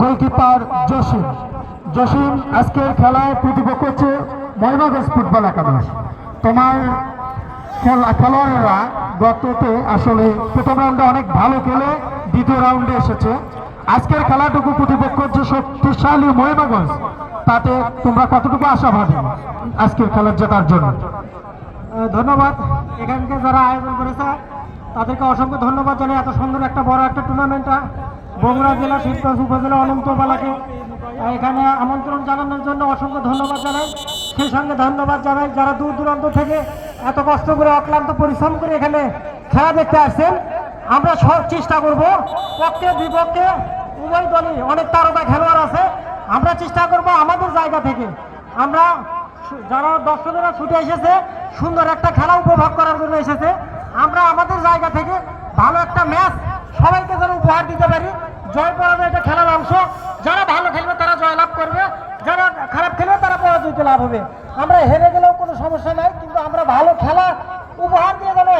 Goalkeeper Jasim. Jasim আজকের খেলায় প্রতিপক্ষ হচ্ছে মহিমাগঞ্জ ফুটবল একাদশ তোমার খেলা খেলোয়াড়েরা গততে আসলে প্রথম রাউন্ডে অনেক ভালো খেলে, দ্বিতীয় রাউন্ডে এসেছে। আজকের খেলাটুকু প্রতিপক্ষ হচ্ছে শক্তিশালী মহিমাগঞ্জ তাতে তোমরা কতটুকু আশাবাদী আজকের খেলার জেতার জন্য? ধন্যবাদ। এখানকে যারা আয়োজন করেছে তাদেরকে অসংখ্য ধন্যবাদ জানাই। এত সুন্দর একটা বড় একটা টুর্নামেন্টটা বগুড়া জেলা শিবগঞ্জ উপজেলা অনন্তবালাকে এখানে আমন্ত্রণ জানানোর জন্য অসংখ্য ধন্যবাদ জানাই। সেই সঙ্গে ধন্যবাদ জানাই যারা দূর দূরান্ত থেকে এত কষ্ট করে অক্লান্ত পরিশ্রম করে এখানে খেলা দেখতে আসছেন। আমরা সব চেষ্টা করব। পক্ষে, বিপক্ষে, উভয় দলই অনেক তারকা খেলোয়াড় আছে। আমরা চেষ্টা করব আমাদের জায়গা থেকে। আমরা যারা দর্শকেরা ছুটে এসেছে, সুন্দর একটা খেলা উপভোগ করার জন্য এসেছে। আমরা আমাদের জায়গা থেকে ভালো একটা ম্যাচ সবাইকে যেন উপহার দিতে পারি। জয় পরাজয় এটা খেলার অংশ। যারা ভালো খেলবে তারা জয়লাভ করবে। যারা খারাপ খেলবে তারা পরাজয়তে লাভ হবে। আমরা হেরে গেলেও কোনো সমস্যা নাই, কিন্তু আমরা ভালো খেলা উপহার দিয়ে যেন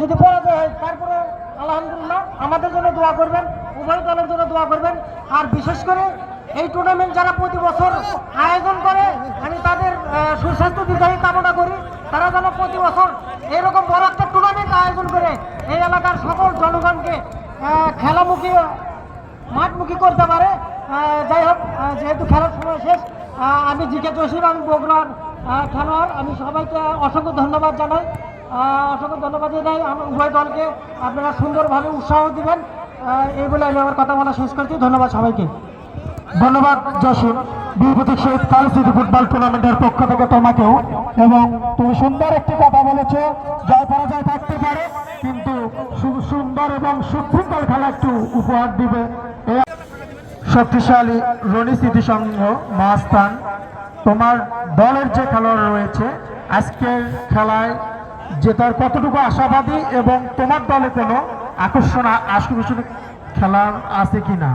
যদি পরাজয় হয়, তারপরে আলহামদুলিল্লাহ আমাদের জন্য দোয়া করবেন, উভয় দলের জন্য দোয়া করবেন। আর বিশেষ করে এই টুর্নামেন্ট যারা প্রতি বছর আয়োজন করে, আমি তাদের সুস্বাস্থ্য করি তারা যেন প্রতি বছর এরকম বড় একটা টুর্নামেন্ট আয়োজন করে, এই এলাকার সকল জনগণকে খেলামুখী, মাঠমুখী করতে পারে। যাই হোক যেহেতু খেলার সময় শেষ আমি জিকে জসিম, আমি বগুড়ার খেলোয়াড়। আমি সবাইকে অসংখ্য ধন্যবাদ জানাই। অসংখ্য ধন্যবাদ জানাই। আমি উভয় দলকে আপনারা সুন্দরভাবে উৎসাহ দেবেন। এই বলে আমি আমার কথা বলা শেষ করছি। ধন্যবাদ সবাইকে। ধন্যবাদ জসিম বীরপ্রতীক শহীদ কালস্মৃতি ফুটবল টুর্নামেন্টের পক্ষ থেকে তোমাকেও। এবং তুমি সুন্দর একটি কথা বলেছ জয় পরাজয় থাকতে পারে, কিন্তু সুন্দর এবং সুশৃঙ্খল খেলা একটু উপহার দিবে। শক্তিশালী রনি স্মৃতি সংঘ মহাস্থান, তোমার দলের যে খেলোয়াড় রয়েছে, আজকের খেলায় জেতার কতটুকু আশাবাদী এবং তোমার দলে কোনো আকর্ষণ আকর্ষণ খেলার আছে কিনা?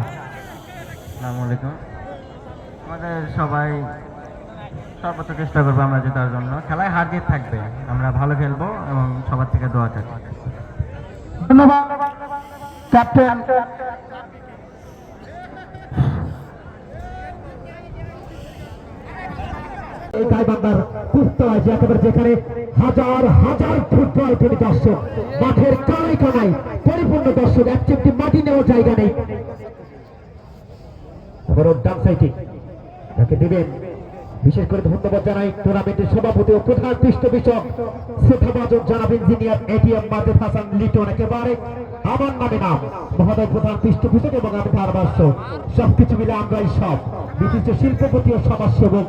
আসসালামু আলাইকুম। আমাদের সবাই সর্বোচ্চ চেষ্টা করব আমরা জেতার জন্য। খেলায় হার জিত থাকবে। আমরা ভালো খেলব এবং সবার থেকে দোয়া চাই। ধন্যবাদ। একেবারে যেখানে হাজার হাজার ফুটবল প্রেমিক দর্শক। মাঠের কানায় কানায় পরিপূর্ণ দর্শক এক মাটি নেওয়ার জায়গা নেই। ওর ডান সাইটে তাকে দেবেন। বিশেষ করে ধন্যবাদ জানাই টুর্নামেন্টের সভাপতি ও প্রধান পৃষ্ঠপোষক শ্রদ্ধাভাজন জানাব ইঞ্জিনিয়ার এটিএম মাদেব হাসান লিটন একেবারে। আমার নামে নাম, মহোদয় প্রধান পৃষ্ঠপোষক এবং আমি ধারভাষ্য সবকিছু মিলে আমরাই সব। বিশিষ্ট শিল্পপতি ও সমাজসেবক।